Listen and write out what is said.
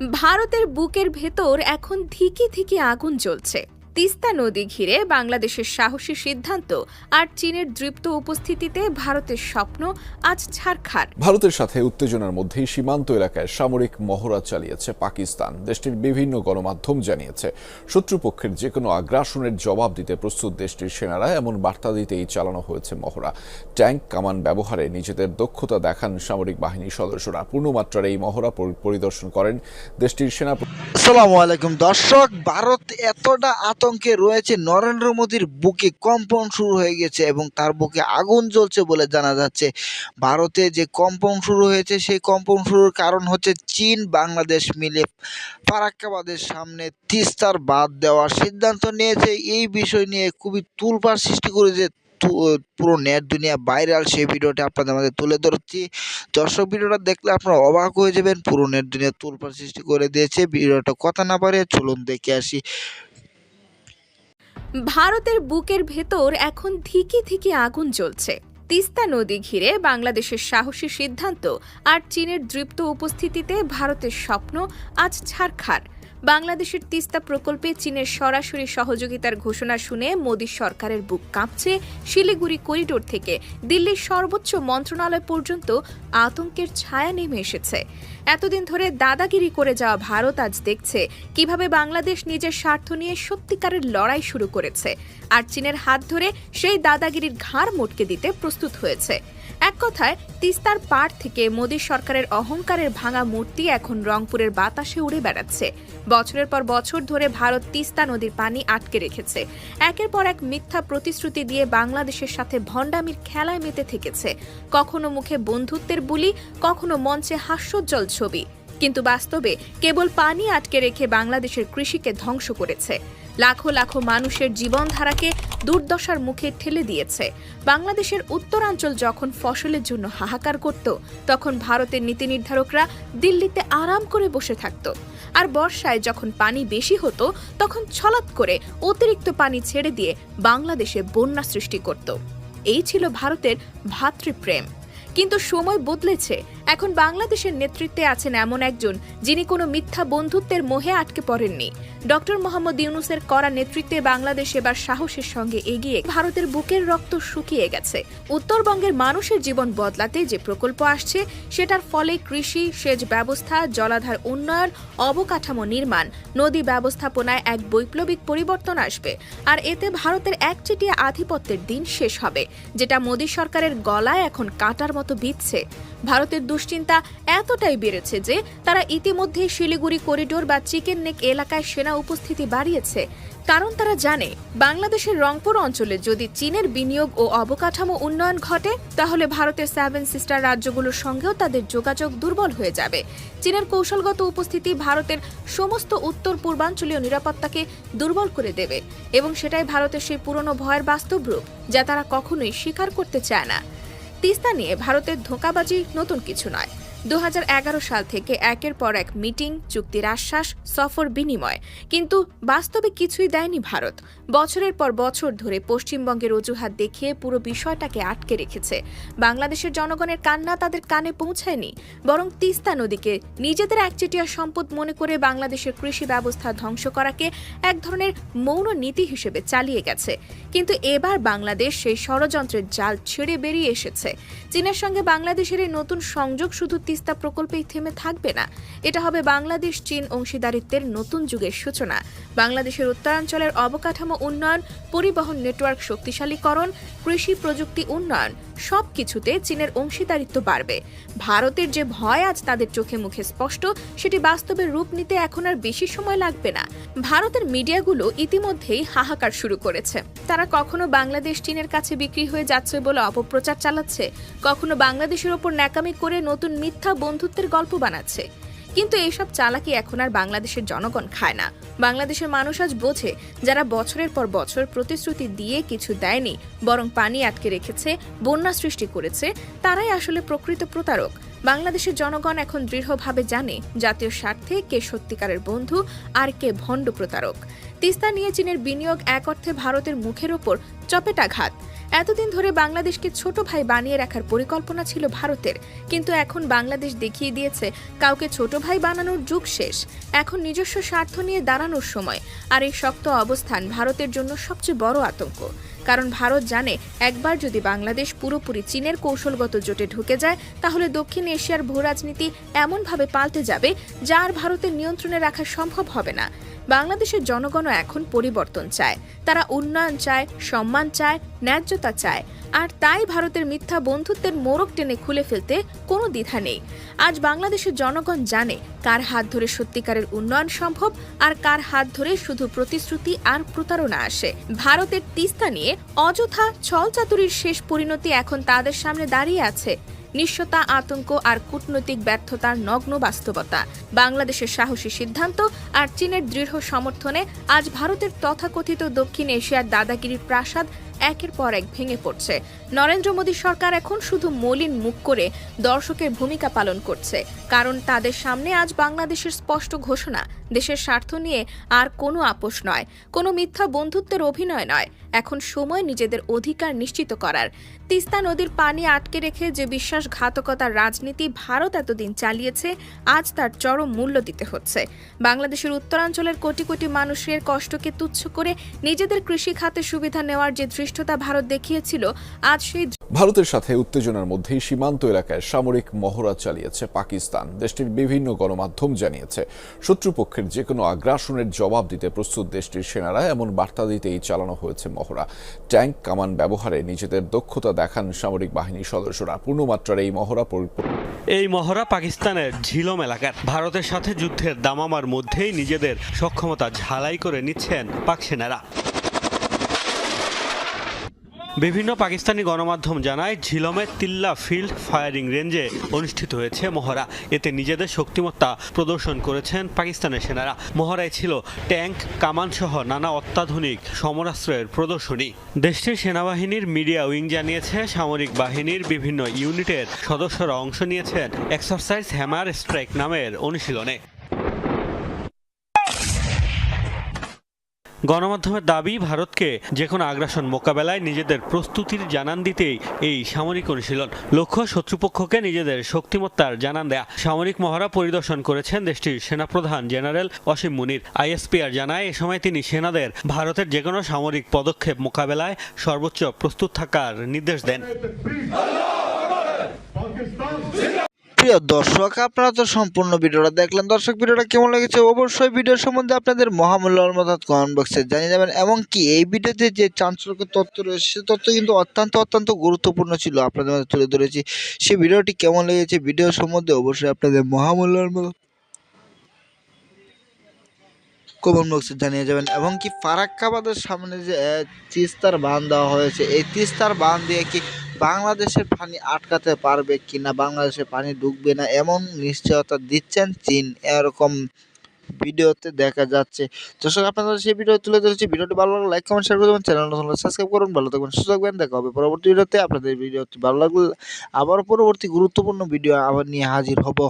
ভারতের বুকের ভেতর এখন ধিকি ধিকি আগুন জ্বলছে। তিস্তা নদী ঘিরে বাংলাদেশের সাহসী সিদ্ধান্ত আর চীনের দৃপ্ত উপস্থিতিতে ভারতের স্বপ্ন আজ ছারখার। ভারতের সাথে উত্তেজনার মধ্যেই সীমান্ত এলাকায় সামরিক মহড়া চালিয়েছে পাকিস্তান। দেশটির বিভিন্ন গণমাধ্যম জানিয়েছে শত্রুপক্ষের যে কোনো আগ্রাসনের জবাব দিতে প্রস্তুত দেশটির সেনারা এমন বার্তা দিতেই চালানো হয়েছে মহড়া। ট্যাঙ্ক কামান ব্যবহারে নিজেদের দক্ষতা দেখান সামরিক বাহিনীর সদস্যরা। পূর্ণমাত্রার এই মহড়া পরিদর্শন করেন দেশটির সেনা আসসালামু আলাইকুম দর্শক ভারত এতটা আতঙ্কে রয়েছে নরেন্দ্র মোদীর বুকে কম্পন শুরু হয়ে গেছে এবং তার বুকে আগুন জ্বলছে বলে জানা যাচ্ছে। ভারতে যে কম্পন শুরু হয়েছে, সেই কম্পন শুরুর কারণ হচ্ছে চীন, বাংলাদেশ মিলে ফারাক্কাবাদের সামনে তিস্তার বাদ দেওয়ার সিদ্ধান্ত নিয়েছে। এই বিষয় নিয়ে খুবই তুলপার সৃষ্টি করেছে পুরো নেট দুনিয়া ভাইরাল। সেই ভিডিওটা আপনাদের মাঝে তুলে ধরছি। দর্শক, ভিডিওটা দেখলে আপনারা অবাক হয়ে যাবেন। পুরো নেট দুনিয়া তুলপার সৃষ্টি করে দিয়েছে। ভিডিওটা কথা না পারে চলুন দেখে আসি। ভারতের বুকের ভেতর এখন ধিকি ধিকি আগুন জ্বলছে। তিস্তা নদী ঘিরে বাংলাদেশের সাহসী সিদ্ধান্ত আর চীনের দৃপ্ত উপস্থিতিতে ভারতের স্বপ্ন আজ ছারখার। বাংলাদেশের তিস্তা প্রকল্পে চীনের সরাসরি সহযোগিতার ঘোষণা শুনে মোদী সরকারের বুক কাঁপছে শিলিগুড়ি করিডোর থেকে। দিল্লির সর্বোচ্চ মন্ত্রণালয় পর্যন্ত আতঙ্কের ছায়া নেমে এসেছে। এতদিন ধরে দাদাগিরি করে যাওয়া ভারত আজ দেখছে কীভাবে বাংলাদেশ নিজের স্বার্থ নিয়ে সত্যিকারের লড়াই শুরু করেছে। আর চীনের হাত ধরে সেই দাদাগিরির ঘাড় মোটকে দিতে প্রস্তুত হয়েছে। এক কথায়, তিস্তার পাড় থেকে মোদী সরকারের অহংকারের ভাঙা মূর্তি এখন রংপুরের বাতাসে উড়ে বেড়াচ্ছে। বছরের পর বছর ধরে ভারত তিস্তা নদীর পানি আটকে রেখেছে। একের পর এক মিথ্যা প্রতিশ্রুতি দিয়ে বাংলাদেশের সাথে ভণ্ডামির খেলায় মেতে থেকেছে। কখনো মুখে বন্ধুত্বের বুলি, কখনো মঞ্চে হাস্যোজ্জ্বল ছবি। কিন্তু বাস্তবে কেবল পানি আটকে রেখে বাংলাদেশের কৃষিকে ধ্বংস করেছে। লাখো লাখো মানুষের জীবনধারাকে দুর্দশার মুখে ঠেলে দিয়েছে। বাংলাদেশের উত্তরাঞ্চল যখন ফসলের জন্য হাহাকার করত, তখন ভারতের নীতি নির্ধারকরা দিল্লিতে আরাম করে বসে থাকত। আর বর্ষায় যখন পানি বেশি হতো, তখন ছলাৎ করে অতিরিক্ত পানি ছেড়ে দিয়ে বাংলাদেশে বন্যা সৃষ্টি করত। এই ছিল ভারতের ভাতৃপ্রেম। কিন্তু সময় বদলেছে এখন বাংলাদেশের নেতৃত্বে আছেন এমন একজন যিনি কোনো মিথ্যা বন্ধুত্বের মোহে আটকে পড়েননি। ডক্টর মোহাম্মদ ইউনুসের করা নেতৃত্বে বাংলাদেশ এবার সাহসের সঙ্গে এগিয়ে ভারতের বুকের রক্ত শুকিয়ে গেছে। উত্তরবঙ্গের মানুষের জীবন বদলাতে যে প্রকল্প আসছে, সেটার ফলে কৃষি, সেচ ব্যবস্থা, জলাধার উন্নয়ন, অবকাঠামো নির্মাণ, নদী ব্যবস্থাপনায় এক বৈপ্লবিক পরিবর্তন আসবে। আর এতে ভারতের একচেটিয়া আধিপত্যের দিন শেষ হবে, যেটা মোদী সরকারের গলায় এখন কাটার মতো বিঁধছে। ভারতের দুশ্চিন্তা এতটাই বেড়েছে যে তারা ইতিমধ্যে শিলিগুড়ি করিডোর বা চিকেন নেক এলাকায় সেনা উপস্থিতি বাড়িয়েছে। কারণ তারা জানে, বাংলাদেশের রংপুর অঞ্চলে যদি চীনের বিনিয়োগ ও অবকাঠামো উন্নয়ন ঘটে, তাহলে ভারতের সেভেন সিস্টার রাজ্যগুলোর সঙ্গেও তাদের যোগাযোগ দুর্বল হয়ে যাবে। চীনের কৌশলগত উপস্থিতি ভারতের সমস্ত উত্তর পূর্বাঞ্চলীয় নিরাপত্তাকে দুর্বল করে দেবে এবং সেটাই ভারতের সেই পুরনো ভয়ের বাস্তব রূপ, যা তারা কখনোই স্বীকার করতে চায় না। তিস্তা নিয়ে ভারতের ধোঁকাবাজি নতুন কিছু নয়। দু হাজার এগারো সাল থেকে একের পর এক মিটিং, চুক্তির আশ্বাস, সফর বিনিময়। কিন্তু বাস্তবে কিছুই দেয়নি ভারত। বছরের পর বছর ধরে পশ্চিমবঙ্গের অজুহাত দেখিয়ে পুরো বিষয়টাকে আটকে রেখেছে। বাংলাদেশের জনগণের কান্না তাদের কানে পৌঁছায়নি, বরং তিস্তা নদীকে নিজেদের একচেটিয়া সম্পদ মনে করে বাংলাদেশের কৃষি ব্যবস্থা ধ্বংস করাকে এক ধরনের মৌন নীতি হিসেবে চালিয়ে গেছে। কিন্তু এবার বাংলাদেশ সেই ষড়যন্ত্রের জাল ছেড়ে বেরিয়ে এসেছে। চীনের সঙ্গে বাংলাদেশের এই নতুন সংযোগ শুধু তিস্তা প্রকল্পেই থেমে থাকবে না। এটা হবে বাংলাদেশ চীন অংশীদারিত্বের নতুন যুগের সূচনা। বাংলাদেশের উত্তরাঞ্চলের অবকাঠামো উন্নয়ন, পরিবহন নেটওয়ার্ক শক্তিশালীকরণ, কৃষি প্রযুক্তি উন্নয়ন সব কিছুতে চীনের অংশীদারিত্ব বাড়বে। ভারতের যে ভয় আজ তাদের চোখে মুখে স্পষ্ট, সেটি বাস্তবে রূপ নিতে এখন আর বেশি সময় লাগবে না। ভারতের মিডিয়াগুলো ইতিমধ্যেই হাহাকার শুরু করেছে। তারা কখনো বাংলাদেশ চীনের কাছে বিক্রি হয়ে যাচ্ছে বলে অপপ্রচার চালাচ্ছে? কখনো বাংলাদেশের ওপর ন্যাকামি করে নতুন মিথ্যা বন্ধুত্বের গল্প বানাচ্ছে। কিন্তু এইসব চালাকি এখন আর বাংলাদেশের জনগণ খায় না। বাংলাদেশের মানুষ আজ বোঝে যারা বছরের পর বছর প্রতিশ্রুতি দিয়ে কিছু দেয়নি, বরং পানি আটকে রেখেছে, বন্যা সৃষ্টি করেছে, তারাই আসলে প্রকৃত প্রতারক। বাংলাদেশের জনগণ এখন দৃঢ়ভাবে জানে জাতীয় স্বার্থে কে সত্যিকারের বন্ধু আর কে ভণ্ড প্রতারক। তিস্তা নিয়ে চীনের বিনিয়োগ এক অর্থে ভারতের মুখের ওপর চপেটাঘাত। এতদিন ধরে বাংলাদেশকে ছোট ভাই বানিয়ে রাখার পরিকল্পনা ছিল ভারতের, কিন্তু এখন বাংলাদেশ দেখিয়ে দিয়েছে কাউকে ছোট ভাই বানানোর যুগ শেষ। এখন নিজস্ব স্বার্থ নিয়ে দাঁড়ানোর সময়, আর এই শক্ত অবস্থান ভারতের জন্য সবচেয়ে বড় আতঙ্ক। কারণ ভারত জানে একবার যদি বাংলাদেশ পুরোপুরি চীনের কৌশলগত জোটে ঢুকে যায়, তাহলে দক্ষিণ এশিয়ার ভূরাজনীতি এমনভাবে পাল্টে যাবে যা আর ভারতের নিয়ন্ত্রণে রাখা সম্ভব হবে না। বাংলাদেশের জনগণও এখন পরিবর্তন চায়। তারা উন্নয়ন চায়, সম্মান চায়, ন্যায্যতা চায়। আর তাই ভারতের মিথ্যা বন্ধুত্বের মোড়ক টেনে খুলে ফেলতে কোনো দ্বিধা নেই। আজ বাংলাদেশের জনগণ জানে কার হাত ধরে সত্যিকারের উন্নয়ন সম্ভব আর কার হাত ধরে শুধু প্রতিশ্রুতি আর প্রতারণা আসে। ভারতের তিস্তা নিয়ে অযথা ছলচাতুরির শেষ পরিণতি এখন তাদের সামনে দাঁড়িয়ে আছে। নিঃস্বতা, আতঙ্ক আর কূটনৈতিক ব্যর্থতার নগ্ন বাস্তবতা। বাংলাদেশের সাহসী সিদ্ধান্ত আর চীনের দৃঢ় সমর্থনে আজ ভারতের তথাকথিত দক্ষিণ এশিয়ার দাদাগিরির প্রাসাদ একের পর এক ভেঙে পড়ছে। নরেন্দ্র মোদী সরকার এখন শুধু মলিন মুখ করে দর্শকের ভূমিকা পালন করছে। কারণ তাদের সামনে আজ বাংলাদেশের স্পষ্ট ঘোষণা, দেশের স্বার্থ নিয়ে আর কোনো আপোষ নয়, কোনো মিথ্যা বন্ধুত্বের অভিনয় নয়। এখন সময় নিজেদের অধিকার নিশ্চিত করার। তিস্তা নদীর পানি আটকে রেখে যে বিশ্বাসঘাতকতার রাজনীতি ভারত এতদিন চালিয়েছে, আজ তার চরম মূল্য দিতে হচ্ছে। বাংলাদেশের উত্তরাঞ্চলের কোটি কোটি মানুষের কষ্টকে তুচ্ছ করে নিজেদের কৃষি খাতে সুবিধা নেওয়ার যে ধৃষ্টতা ভারত দেখিয়েছিল আজ সেই ভারতের সাথে উত্তেজনার মধ্যেই সীমান্ত এলাকায় সামরিক মহড়া চালিয়েছে পাকিস্তান। দেশটির বিভিন্ন গণমাধ্যম জানিয়েছে শত্রুপক্ষের যে কোনো আগ্রাসনের জবাব দিতে প্রস্তুত দেশটির সেনারা এমন বার্তা দিতেই চালানো হয়েছে মহড়া। ট্যাঙ্ক কামান ব্যবহারে নিজেদের দক্ষতা দেখান সামরিক বাহিনীর সদস্যরা। পূর্ণমাত্রার এই মহড়া পরি- এই মহড়া পাকিস্তানের ঝিলম এলাকার। ভারতের সাথে যুদ্ধের দামামার মধ্যেই নিজেদের সক্ষমতা ঝালাই করে নিচ্ছেন পাক সেনারা। বিভিন্ন পাকিস্তানি গণমাধ্যম জানায় ঝিলমের তিল্লা ফিল্ড ফায়ারিং রেঞ্জে অনুষ্ঠিত হয়েছে মহড়া। এতে নিজেদের শক্তিমত্তা প্রদর্শন করেছেন পাকিস্তানের সেনারা। মহড়ায় ছিল ট্যাঙ্ক, কামান সহ নানা অত্যাধুনিক সমরাস্ত্রের প্রদর্শনী। দেশটির সেনাবাহিনীর মিডিয়া উইং জানিয়েছে, সামরিক বাহিনীর বিভিন্ন ইউনিটের সদস্যরা অংশ নিয়েছেন এক্সারসাইজ হ্যামার স্ট্রাইক নামের অনুশীলনে। গণমাধ্যমের দাবি, ভারতকে যে কোনো আগ্রাসন মোকাবেলায় নিজেদের প্রস্তুতির জানান দিতেই এই সামরিক অনুশীলন। লক্ষ্য, শত্রুপক্ষকে নিজেদের শক্তিমত্তার জানান দেয়া। সামরিক মহড়া পরিদর্শন করেছেন দেশটির সেনাপ্রধান জেনারেল অসীম মুনির। আইএসপিআর জানায়, এ সময় তিনি সেনাদের ভারতের যে কোনো সামরিক পদক্ষেপ মোকাবেলায় সর্বোচ্চ প্রস্তুত থাকার নির্দেশ দেন। প্রিয় দর্শক, আপনারা তো সম্পূর্ণ ভিডিওটা দেখলেন। দর্শক, ভিডিওটা কেমন লেগেছে অবশ্যই ভিডিও সম্বন্ধে আপনাদের মহামূল্যবান মতামত কমেন্ট বক্সে জানিয়ে যাবেন এমনকি এই ভিডিওতে যে চাঞ্চল্যকর তথ্য রয়েছে, সে তথ্য কিন্তু অত্যন্ত অত্যন্ত গুরুত্বপূর্ণ ছিল আপনাদের মধ্যে তুলে ধরেছি। সেই ভিডিওটি কেমন লেগেছে ভিডিও সম্বন্ধে অবশ্যই আপনাদের মহামূল্যবান মতামত কমেন্ট বক্সে জানিয়ে যাবেন এবং কি ফারাক্কাবাদের সামনে যে তিস্তার বাঁধ দেওয়া হয়েছে, এই তিস্তার বাঁধ দিয়ে কি বাংলাদেশের পানি আটকাতে পারবে কিনা বাংলাদেশে পানি ঢুকবে না, এমন নিশ্চয়তা দিচ্ছেন চীন। এরকম ভিডিওতে দেখা যাচ্ছে। দর্শক, আপনাদের সেই ভিডিও তুলে ধরেছি ভিডিওটি ভালো লাগলে লাইক, কমেন্ট শেয়ার করবেন চ্যানেলটা সাবস্ক্রাইব করুন ভালো থাকবেন সুযোগ থাকবেন দেখা হবে পরবর্তী ভিডিওতে। আপনাদের ভিডিওটি ভালো লাগলে আবার পরবর্তী গুরুত্বপূর্ণ ভিডিও আবার নিয়ে হাজির হব।